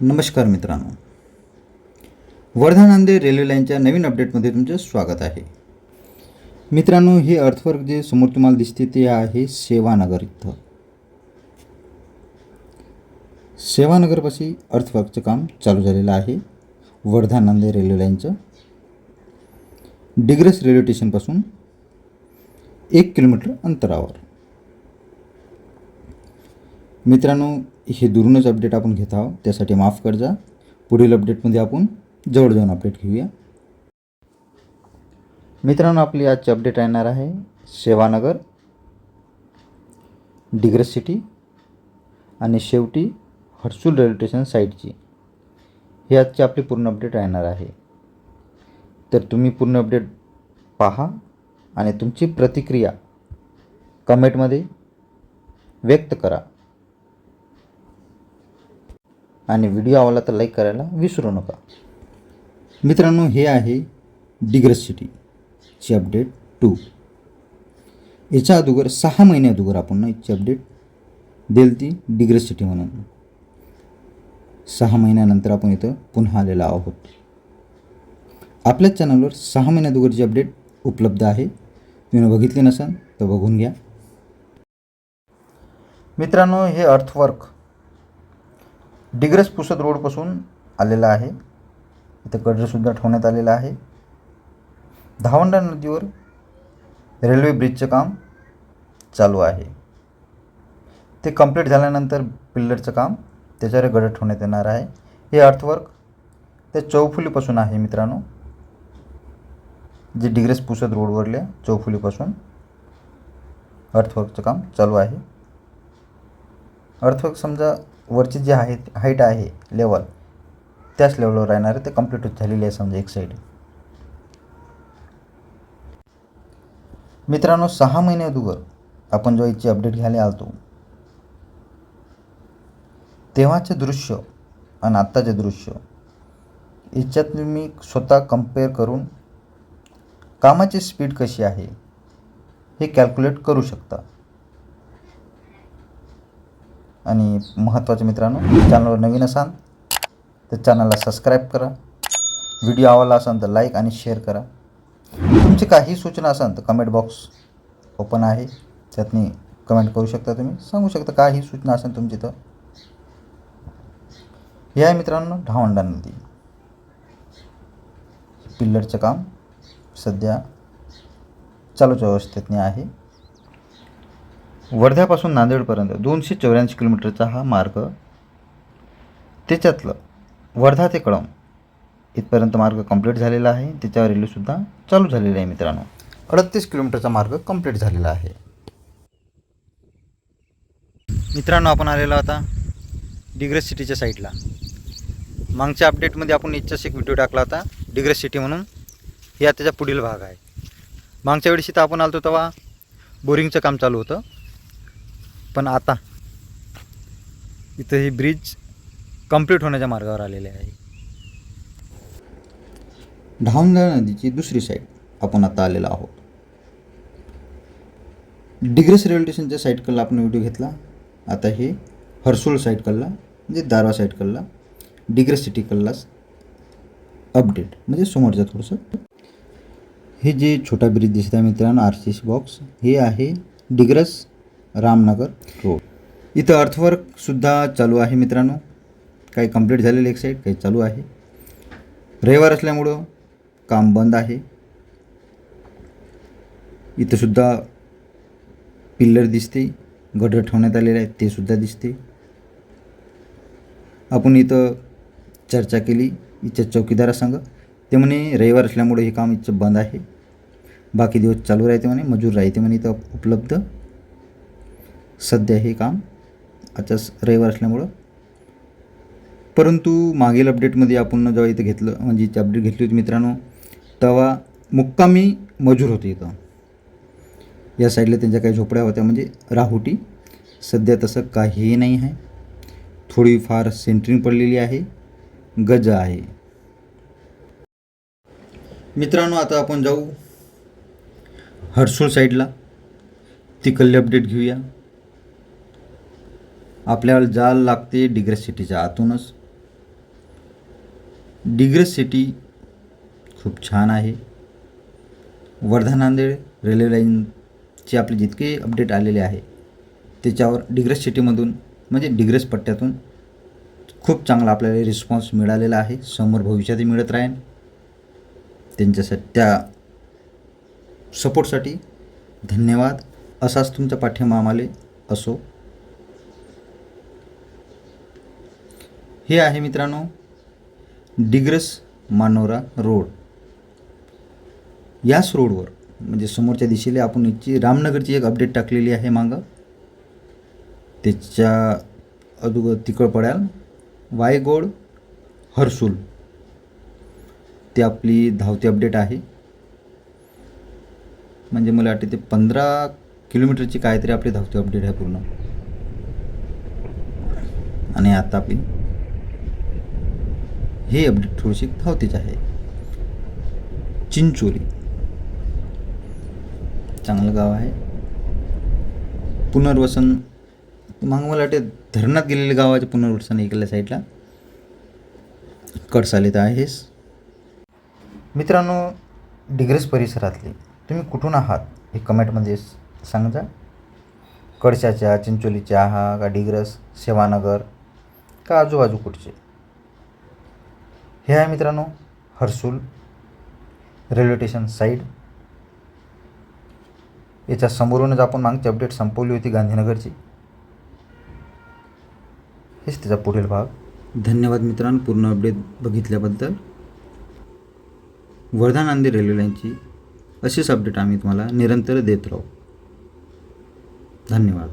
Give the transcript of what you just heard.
नमस्कार मित्रांनो. वर्धा नांदेड रेल्वे लाईनच्या नवीन अपडेटमध्ये तुमचं स्वागत आहे. मित्रांनो हे अर्थवर्क जे समोर तुम्हाला दिसते ते आहे सेवानगर इथं. सेवानगरपाशी अर्थवर्कचं काम चालू झालेलं आहे. वर्धा नांदेड रेल्वे लाईनचं. डिग्रस रेल्वे स्टेशनपासून एक किलोमीटर अंतरावर. मित्रांनो हे दुरूनच अपडेट आपण घेत आहोत. त्यासाठी माफ करजा. पुढील अपडेटमध्ये आपण जवळ जाऊन अपडेट घेऊया. मित्रांनो आपली आजची अपडेट येणार आहे सेवानगर डिग्रस सिटी आणि शेवटी हर्सूल रेल्वे स्टेशन साईटची ही आजची आपली पूर्ण अपडेट राहणार आहे. तर तुम्ही पूर्ण अपडेट पहा आणि तुमची प्रतिक्रिया कमेंटमध्ये व्यक्त करा. आणि व्हिडिओ आवडला तर लाईक करायला विसरू नका. मित्रांनो हे आहे डिग्रस सिटीची अपडेट टू याच्या अगोदर सहा महिने अगोदर आपण याची अपडेट देईल ती डिग्रस सिटी म्हणून. सहा महिन्यानंतर आपण इथं पुन्हा आलेला आहोत. आपल्याच चॅनलवर सहा महिन्यादोगरची अपडेट उपलब्ध आहे. तुम्ही बघितली नसाल तर बघून घ्या. मित्रांनो हे अर्थवर्क डिग्रस पुसद रोडपासून आलेला आहे. इथं गडरसुद्धा ठेवण्यात आलेलं आहे. धावंडा नदीवर रेल्वे ब्रिजचं काम चालू आहे. ते कंप्लीट झाल्यानंतर पिल्लरचं काम त्याच्यावर गडर ठेवण्यात येणार आहे. हे अर्थवर्क ते चौफुलीपासून आहे मित्रांनो. जे डिग्रेस पुसद रोडवरल्या चौफुलीपासून अर्थवर्कचं काम चालू आहे. अर्थवर्क समजा वरची जी आहे हाईट आहे लेवल त्याच लेवलवर राहणार आहे ते कंप्लीट झालेली आहे समजा एक साईड मित्रांनो सहा महिने अगोदर आपण जेव्हा याची अपडेट घ्यायला आलतो तेव्हाचे दृश्य आणि आत्ताचे दृश्य याच्यात तुम्ही स्वतः कंपेअर करून कामाची स्पीड कशी आहे हे कॅल्क्युलेट करू शकता. आणि महत्त्वाचं मित्रांनो चॅनलवर नवीन असाल तर चॅनलला सबस्क्राईब करा. व्हिडिओ आवडला असाल तर लाईक आणि शेअर करा. तुमची काही सूचना असाल तर कमेंट बॉक्स ओपन आहे. त्यातनी कमेंट करू शकता तुम्ही. सांगू शकता काही सूचना असेल तुमची तर. हे आहे मित्रांनो ढावंडा नदी. पिल्लरचं काम सध्या चालूच्या अवस्थेतने आहे. वर्ध्यापासून नांदेडपर्यंत दोनशे चौऱ्याऐंशी किलोमीटरचा हा मार्ग त्याच्यातलं वर्धा ते कळंब इथपर्यंत मार्ग कंप्लीट झालेला आहे. त्याच्यावर रेल्वेसुद्धा चालू झालेली आहे मित्रांनो. अडतीस किलोमीटरचा मार्ग कंप्लीट झालेला आहे. मित्रांनो आपण आलेलो आता डिग्रस सिटीच्या साईडला. मागच्या अपडेटमध्ये आपण इच्छाच एक व्हिडिओ टाकला होता डिग्रस सिटी म्हणून. या त्याचा पुढील भाग आहे. मागच्या वेळेस इथं आपण आलो तेव्हा बोरिंगचं काम चालू होतं. पण आता इथं ही ब्रिज कंप्लीट होण्याच्या मार्गावर आलेले आहे. ढावंदा नदीची दुसरी साईड आपण आता आलेलो आहोत. डिग्रेस रेल्वे स्टेशनच्या साईडकडला आपण व्हिडिओ घेतला. आता हे हर्सोल साईडकडला म्हणजे दारवा साईडकडला डिग्रेस सिटीकडलाच सिटी अपडेट म्हणजे समोरचं थोडंसं. हे जे छोटा ब्रिज दिसत आहे मित्रांनो आर सी सी बॉक्स हे आहे डिग्रस रामनगर. रोड इथं अर्थवर्कसुद्धा चालू आहे मित्रांनो. काही कंप्लीट झालेलं एक साईड काही चालू आहे. रविवार असल्यामुळं काम बंद आहे. इथंसुद्धा पिल्लर दिसते गडर ठेवण्यात आलेले आहेत ते सुद्धा दिसते. आपण इथं चर्चा केली इथच्या चौकीदारासंग ते म्हणे रविवार असल्यामुळे हे काम इथचं बंद आहे. बाकी दिवस चालू राहते म्हणे मजूर राहते म्हणे इथं उपलब्ध. सध्या हे काम आता रविवार असल्यामुळं. परंतु मागील अपडेटमध्ये आपण जेव्हा इथं घेतलं म्हणजे इथे अपडेट घेतली होती मित्रांनो तेव्हा मुक्कामी मजूर होते इथं. या साईडला त्यांच्या काही झोपड्या होत्या म्हणजे राहुटी. सध्या तसं काहीही नाही आहे. थोडीफार सेंटरिंग पडलेली आहे. गज आहे. मित्रांनो आता आपण जाऊ हर्सूल साईडला तिकडले अपडेट घेऊया. आपल्याला जायला लागते डिग्रस सिटीच्या आतूनच. डिग्रस सिटी खूप छान आहे. वर्धा नांदेड रेल्वे लाईनचे आपले जितके अपडेट आलेले आहे त्याच्यावर डिग्रस सिटीमधून म्हणजे डिग्रस पट्ट्यातून खूप चांगला आपल्याला रिस्पॉन्स मिळालेला आहे. समोर भविष्यातही मिळत राहील. त्यांच्यासाठी त्या सपोर्टसाठी धन्यवाद. असाच तुमचा पाठिंबा आम्हाला असो. हे आहे मित्रांनो डिग्रस मानोरा रोड. याच रोडवर म्हणजे समोरच्या दिशेला आपण इथची रामनगरची एक अपडेट टाकलेली आहे मागं. त्याच्या अगोदर तिकड पडाल वायगोड हर्सूल. ते आपली धावती अपडेट आहे. म्हणजे मला वाटते ते पंधरा किलोमीटरची काहीतरी आपली धावती अपडेट आहे पूर्ण. आणि आता आपली हे अपडेट थोडीशी धावतीच आहे. चिंचोली. चांगलं गाव आहे. पुनर्वसन मग मला वाटते धरणात गेलेले गावाचे पुनर्वसन इकडल्या साईडला. कडसाले तर आहेस मित्रांनो डिग्रस परिसरातले तुम्ही कुठून आहात? हे कमेंटमध्ये सांगा. कडशाच्या चिंचोलीच्या आहा का डिग्रस सेवानगर का आजूबाजू कुठचे? हे आहे मित्रांनो हर्सूल रेल्वे स्टेशन साईड. याच्या समोरूनच आपण मागची अपडेट संपवली होती गांधीनगरची. हेच त्याचा पुढील भाग. धन्यवाद मित्रांनो पूर्ण अपडेट बघितल्याबद्दल. वर्धा नांदेड रेल्वे लाईनची अशीच अपडेट आम्ही तुम्हाला निरंतर देत राहू. धन्यवाद.